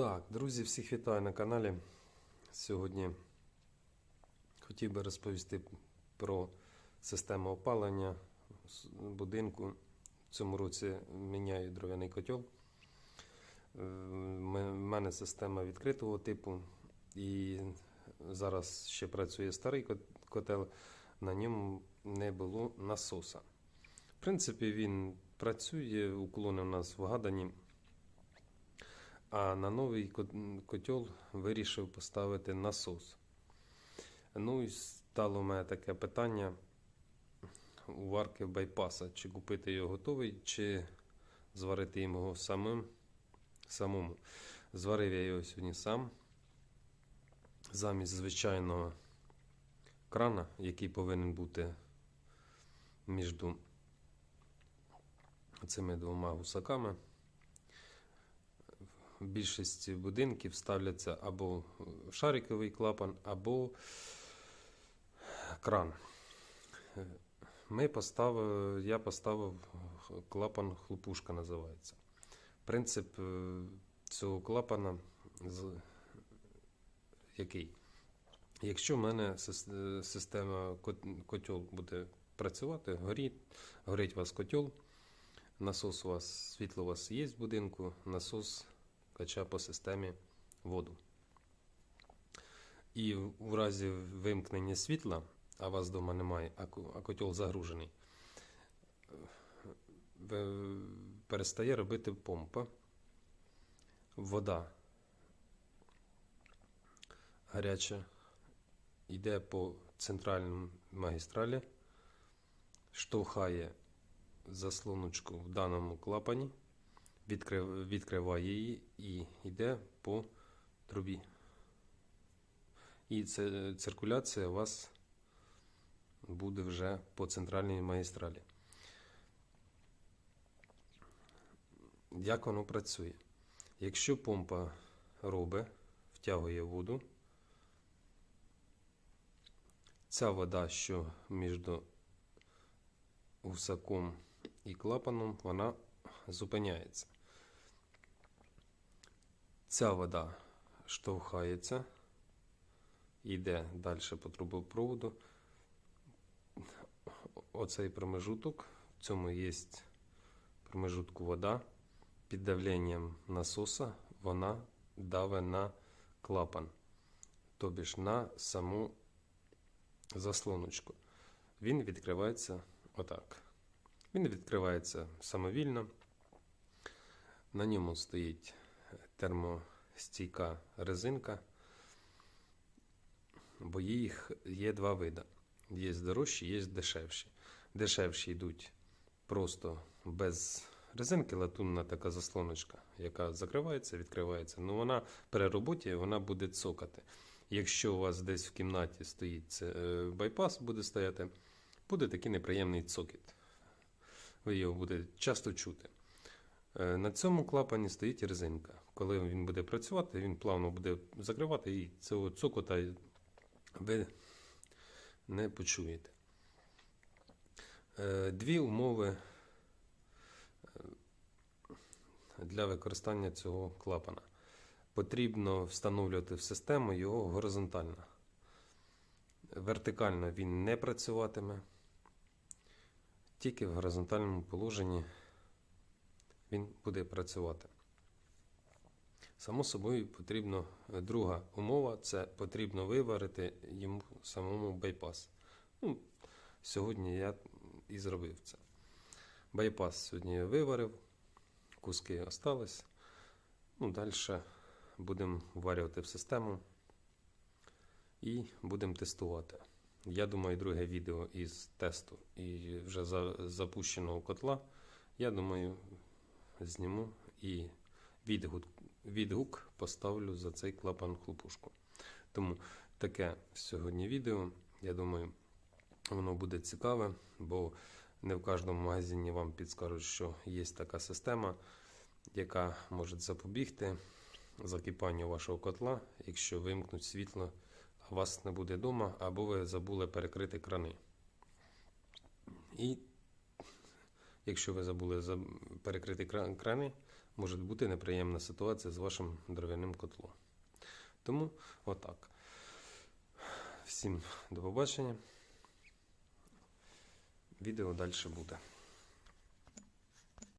Так, друзі, всіх вітаю на каналі. Сьогодні хотів би розповісти про систему опалення будинку. В цьому році міняю дров'яний котел. У мене система відкритого типу, і зараз ще працює старий котел, на ньому не було насоса. В принципі, він працює, уклони у нас вгадані. А на новий кот- котел вирішив поставити насос. Ну і стало мене таке питання у варки байпаса, чи купити його готовий, чи зварити їм його самим, самому. Зварив я його сьогодні сам. Замість звичайного крана, який повинен бути між цими двома гусаками в більшості будинків ставляться або шариковий клапан, або кран. Ми поставили, я поставив клапан хлопушка називається. Принцип е, цього клапана який? Якщо в мене е, система кот- котел буде працювати, горить, горить у вас котел, насос у вас, світло у вас є в будинку, насос кача по системі воду. І в разі вимкнення світла, а вас вдома немає, а ко- котел загружений, перестає робити помпа. Вода гаряча йде по центральній магістралі, штовхає заслоночку в даному клапані відкрив, відкриває її і йде по трубі. І це, циркуляція у вас буде вже по центральній магістралі. Як воно працює? Якщо помпа робить, втягує воду, ця вода, що між гусаком і клапаном, вона зупиняється. Ця вода штовхається, йде далі по трубопроводу. Оцей промежуток, в цьому є промежутку вода. Під давленням насоса вона даве на клапан, тобі ж на саму заслоночку. Він відкривається отак. Він відкривається самовільно. На ньому стоїть термостійка резинка, бо їх є два види. Є дорожчі, є дешевші. Дешевші йдуть просто без резинки, латунна така заслоночка, яка закривається, відкривається. Ну вона при роботі вона буде цокати. Якщо у вас десь в кімнаті стоїть е, байпас, буде стояти, буде такий неприємний цокіт. Ви його будете часто чути. Е, На цьому клапані стоїть резинка. Коли він буде працювати, він плавно буде закривати і цього цокота ви не почуєте. Е, Дві умови е, для використання цього клапана. Потрібно встановлювати в систему його горизонтально. Вертикально він не працюватиме. Тільки в горизонтальному положенні він буде працювати. Само собою потрібно друга умова це потрібно виварити йому самому байпас. Ну, сьогодні я і зробив це. Байпас сьогодні я виварив, куски остались. Ну, далі будемо варювати в систему і будемо тестувати. Я думаю, друге відео із тесту і вже запущеного котла. Я думаю, зніму і відгук, відгук поставлю за цей клапан хлопушку. Тому таке сьогодні відео. Я думаю, воно буде цікаве, бо не в кожному магазині вам підскажуть, що є така система, яка може запобігти закипанню вашого котла, якщо вимкнуть світло, а вас не буде вдома, або ви забули перекрити крани. І якщо ви забули перекрити крани, може бути неприємна ситуація з вашим дров'яним котлом. Тому отак. Всім до побачення. Відео далі буде.